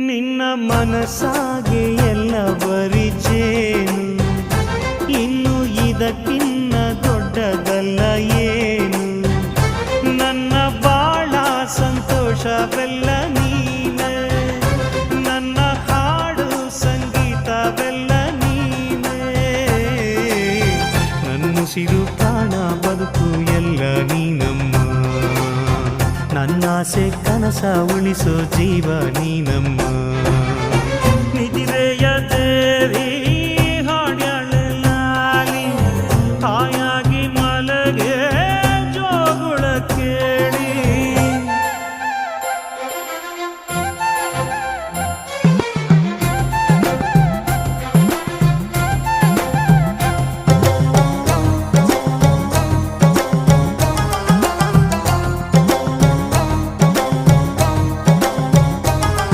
ನಿನ್ನ ಮನಸ್ಸಾಗೆ ಎಲ್ಲ ಬರಿಚೇನು. ಇನ್ನು ಇದಕ್ಕಿನ್ನ ದೊಡ್ಡದಲ್ಲ ಏನು. ನನ್ನ ಬಾಳ ಸಂತೋಷವೆಲ್ಲ ನೀನೆ. ನನ್ನ ಹಾಡು ಸಂಗೀತವೆಲ್ಲ ನೀನೆ. ಬದುಕು ಎಲ್ಲ ನೀನಮ್ಮ ಕನ್ನಾಸೆ ಕನಸ ಉಳಿಸೋ ಜೀವ ನೀನಮ್ಮ